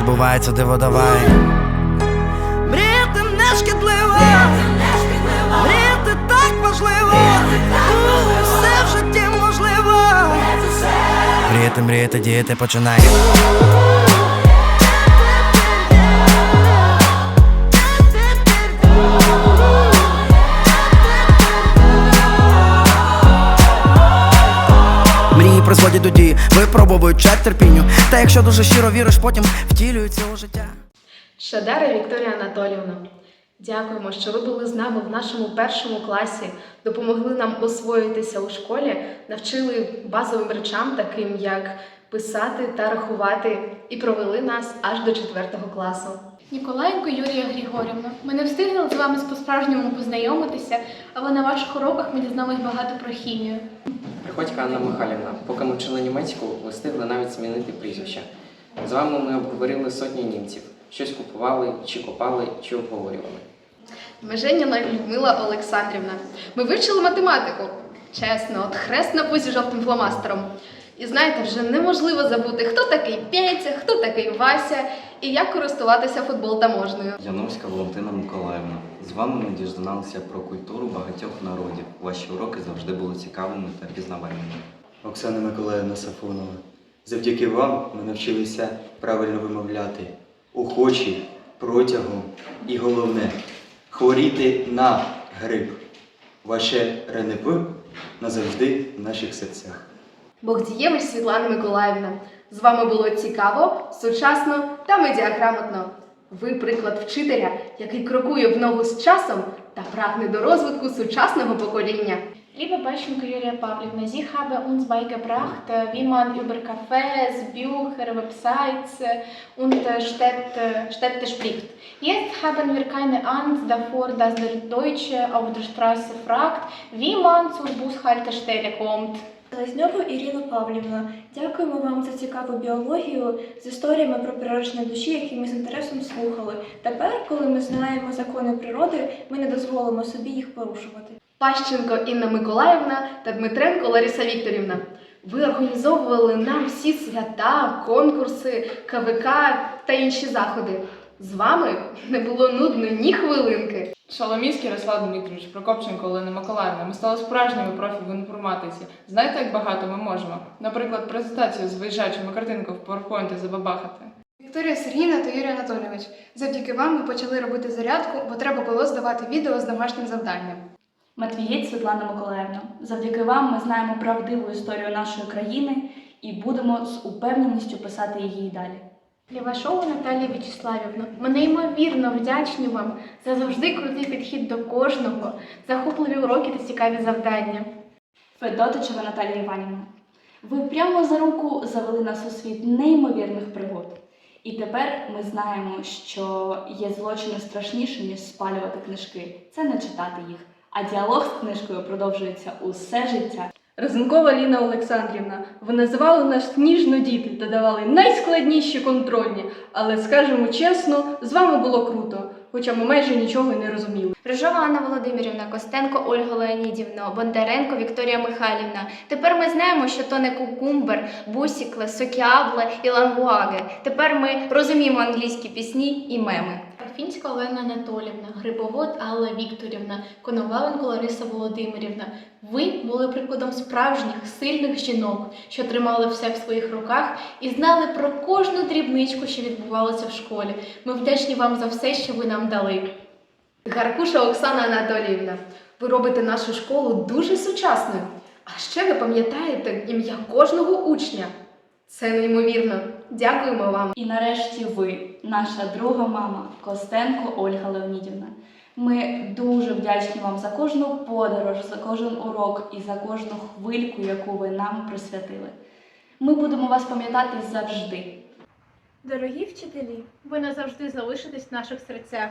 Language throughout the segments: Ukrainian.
відбувається диво давай. Мріяти не шкідливо, мріяти так важливо, все в житті можливо. Мріяти, мріяти, діяти, починай. Призводять до дії, випробовують чат терпінню. Та якщо дуже щиро віриш, потім втілюється у життя. Шадара Вікторія Анатоліївна, дякуємо, що ви були з нами в нашому першому класі, допомогли нам освоїтися у школі, навчили базовим речам, таким як писати та рахувати, і провели нас аж до четвертого класу. Ніколаєнко Юрія Григорівна. Ми не встигли з вами по-справжньому познайомитися, але на ваших уроках ми дізналися багато про хімію. Приходька Анна Михайлівна, поки ми вчили німецьку, ви встигли навіть змінити прізвище. З вами ми обговорили сотні німців. Щось купували, чи копали, чи обговорювали. Меженіна Людмила Олександрівна. Ми вивчили математику. Чесно, от хрест на пузі жовтим фломастером. І знаєте, вже неможливо забути, хто такий Петя, хто такий Вася і як користуватися футбол таможнею. Яновська Валентина Миколаївна. З вами ми дізналися про культуру багатьох народів. Ваші уроки завжди були цікавими та пізнавальними. Оксана Миколаївна Сафонова. Завдяки вам ми навчилися правильно вимовляти охочі, протягом і головне хворіти на грип. Ваше РНП назавжди в наших серцях. Богдієвич Світлана Миколаївна. З вами було цікаво, сучасно та медіаграмотно. Ви приклад вчителя, який крокує в ногу з часом та прагне до розвитку сучасного покоління. Liebe Bachenko Julia Pavlovna, Sie haben uns beigebracht, äh, wie man über Cafés, Bücher, Websites äh, und äh, Städte, Städte spricht. Jetzt haben wir keine Angst davor, dass der Deutsche auf der Straße fragt, wie man zur Bushaltestelle kommt. Лезньова Ірина Павлівна, дякуємо вам за цікаву біологію з історіями про природні душі, які ми з інтересом слухали. Тепер, коли ми знаємо закони природи, ми не дозволимо собі їх порушувати. Пащенко Інна Миколаївна та Дмитренко Лариса Вікторівна. Ви організовували нам всі свята, конкурси, КВК та інші заходи. З вами не було нудно ні хвилинки. Шаломійський Ярослав Дмитрович, Прокопченко Олена Миколаївна. Ми стали справжніми профі в інформатиці. Знаєте, як багато ми можемо? Наприклад, презентацію з виїжджаючими картинками в PowerPoint забабахати. Вікторія Сергіївна та Юрій Анатолійович. Завдяки вам ми почали робити зарядку, бо треба було здавати відео з домашнім завданням. Матвієць Світлана Миколаївна. Завдяки вам ми знаємо правдиву історію нашої країни і будемо з упевненістю писати її далі. Лівашова Наталія В'ячеславівна, ми неймовірно вдячні вам за завжди крутий підхід до кожного, захопливі уроки та цікаві завдання. Федотичева Наталія Іванівна. Ви прямо за руку завели нас у світ неймовірних пригод. І тепер ми знаємо, що є злочини страшніші, ніж спалювати книжки. Це не читати їх. А діалог з книжкою продовжується усе життя. Разумкова Ліна Олександрівна. Ви називали нас ніжно діти та давали найскладніші контрольні, але скажемо чесно, з вами було круто, хоча ми майже нічого не розуміли. Рижова Анна Володимирівна, Костенко Ольга Леонідівна, Бондаренко Вікторія Михайлівна. Тепер ми знаємо, що то не кукумбер, бусікле, сокіабле і лангуаге. Тепер ми розуміємо англійські пісні і меми. Фінська Олена Анатолівна, Грибовод Алла Вікторівна, Коноваленко Лариса Володимирівна. Ви були прикладом справжніх сильних жінок, що тримали все в своїх руках і знали про кожну дрібничку, що відбувалося в школі. Ми вдячні вам за все, що ви нам дали. Гаркуша Оксана Анатоліївна. Ви робите нашу школу дуже сучасною. А ще ви пам'ятаєте ім'я кожного учня. Це неймовірно. Дякуємо вам. І нарешті ви, наша друга мама Костенко Ольга Леонідівна. Ми дуже вдячні вам за кожну подорож, за кожен урок і за кожну хвильку, яку ви нам присвятили. Ми будемо вас пам'ятати завжди. Дорогі вчителі, Ви назавжди залишитесь в наших серцях.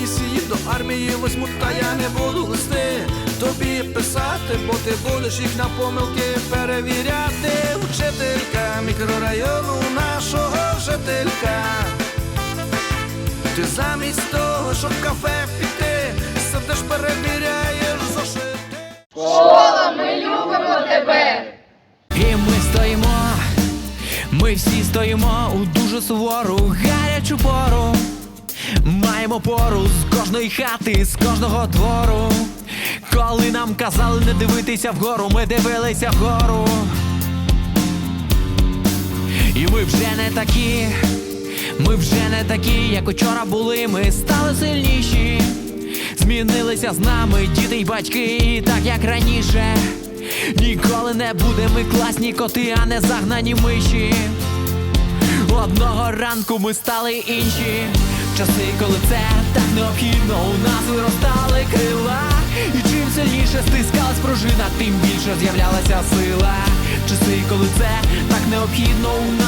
комісії до армії возьмуть, та я не буду листи тобі писати, бо ти будеш їх на помилки перевіряти. Вчителька мікрорайону нашого жителька. Ти замість того, щоб в кафе піти, сидиш, перевіряєш зошити. І ми стоїмо, ми всі стоїмо у дуже сувору гарячу пору. Маємо пору з кожної хати, з кожного двору. Коли нам казали не дивитися вгору, ми дивилися вгору. І ми вже не такі, ми вже не такі, як учора були, ми стали сильніші. Змінилися з нами діти й батьки, і так як раніше. Ніколи не будемо ми класні коти, а не загнані миші. Одного ранку ми стали інші. Часи, коли це так необхідно, у нас виростали крила. І чим сильніше стискалась пружина, тим більше з'являлася сила. Часи, коли це так необхідно, у нас